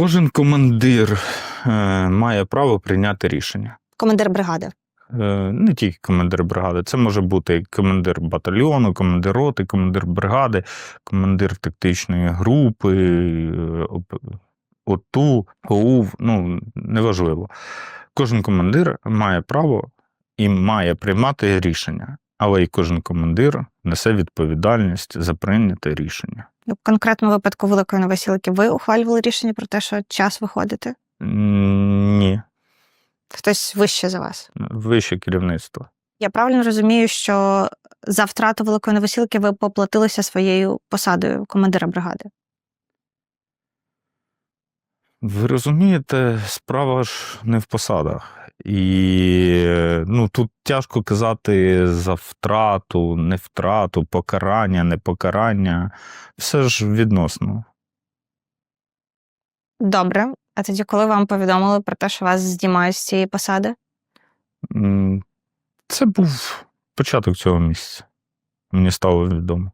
Кожен командир е, має право прийняти рішення. Командир бригади. Е, Не тільки командир бригади, це може бути командир батальйону, командир роти, командир бригади, командир тактичної групи, е, ОТУ, ОУВ, ну неважливо. Кожен командир має право і має приймати рішення, але й кожен командир несе відповідальність за прийняте рішення. В конкретному випадку Великої Новосілки ви ухвалювали рішення про те, що час виходити? Ні, Хтось вище за вас. вище керівництво. Я правильно розумію, що за втрату Великої Новосілки ви поплатилися своєю посадою командира бригади. Ви розумієте, справа ж не в посадах. І ну, тут тяжко казати за втрату, не втрату, покарання, не покарання. Все ж відносно. Добре. А тоді, коли вам повідомили про те, що вас знімають з цієї посади? Це був початок цього місяця. Мені стало відомо.